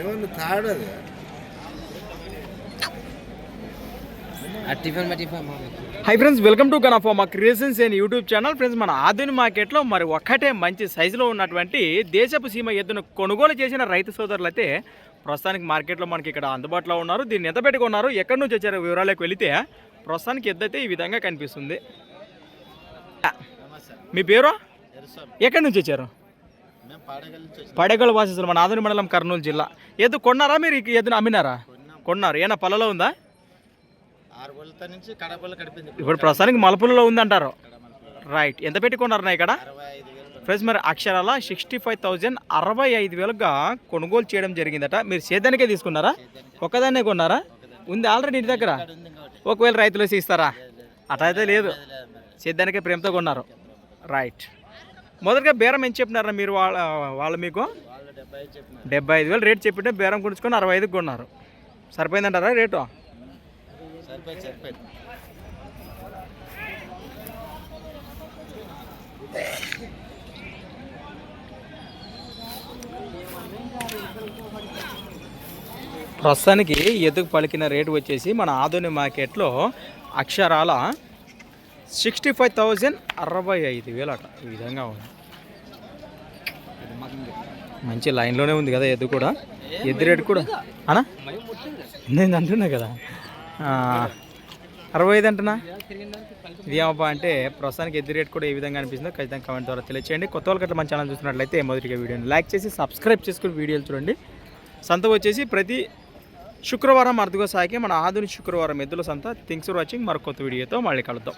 ఏమన్నా తాడదు? Hi friends welcome to గనఫామా creations and YouTube channel friends మన ఆధునిక మార్కెట్లో మరి ఒక్కటే మంచి సైజులో ఉన్నటువంటి దేశపు సీమ ఎద్దును కొనుగోలు చేసిన రైతు సోదరులు అయితే ప్రస్తుతానికి మార్కెట్లో మనకి ఇక్కడ అందుబాటులో ఉన్నారు. దీన్ని ఎంత పెట్టుకున్నారు? ఎక్కడి నుంచి వచ్చారో వివరాలకు వెళితే ప్రస్తుతానికి ఎద్దు అయితే ఈ విధంగా కనిపిస్తుంది. మీ పేరు? ఎక్కడి నుంచి వచ్చారు? పాడగల్ వాసిస్తులు మన ఆధునిక మండలం కర్నూలు జిల్లా. ఎద్దు కొన్నారా మీరు? ఎద్దును అమ్మినారా? కొన్నారు. ఏనా పళ్ళలో ఉందా? ఇప్పుడు ప్రస్తుతానికి మలపులలో ఉందంటారు. రైట్ ఎంత పెట్టుకున్నారన్నా ఇక్కడ? అరవై ఐదు వేలు ఫ్రెండ్స్ మరి అక్షరాల సిక్స్టీ ఫైవ్ థౌజండ్ అరవై ఐదు వేలుగా కొనుగోలు చేయడం జరిగిందట. మీరు సేద్యానికే తీసుకున్నారా? ఒక్కదాన్నే కొన్నారా? ఉంది ఆల్రెడీ ఇంటి దగ్గర? ఒకవేళ రైతులు వేసి ఇస్తారా? అటైతే లేదు. సేద్యానికే ప్రేమతో కొన్నారు. రైట్ మొదటగా బేరం ఎంత చెప్పినారా మీరు వాళ్ళ వాళ్ళు మీకు? డెబ్బై ఐదు వేలు రేట్ చెప్పింటే బేరం కొనుచుకొని అరవై ఐదుకి కొన్నారు. సరిపోయిందంటారా రేటు? సరిపోయింది ప్రస్తుతానికి ఎదుగు పలికిన రేటు వచ్చేసి మన ఆధునిక మార్కెట్లో అక్షరాల సిక్స్టీ ఫైవ్ థౌజండ్ అరవై ఐదు వేలు అట. ఈ విధంగా ఉంది. మంచి లైన్లోనే ఉంది కదా ఎద్దు కూడా. ఎద్దు రేటు కూడా. అనా? నేను అంటున్నా కదా. అరవై ఐదు అంటున్నా? ఇది ఏమబ్బా అంటే ప్రస్తుతానికి ఎద్దు రేట్ కూడా ఏ విధంగా అనిపిస్తుందో ఖచ్చితంగా కమెంట్ ద్వారా తెలియచేయండి. కొత్త వాళ్ళకి అట్లా మన ఛానల్ చూస్తున్నట్లయితే మొదటిగా వీడియోని లైక్ చేసి సబ్స్క్రైబ్ చేసుకుని వీడియోలు చూడండి. సంత వచ్చేసి ప్రతి శుక్రవారం అర్థగో సాగి మన ఆధునిక శుక్రవారం ఎద్దుల సంత. థింగ్స్ ఫర్ వాచింగ్ మరొక కొత్త వీడియోతో మళ్ళీ కలుద్దాం.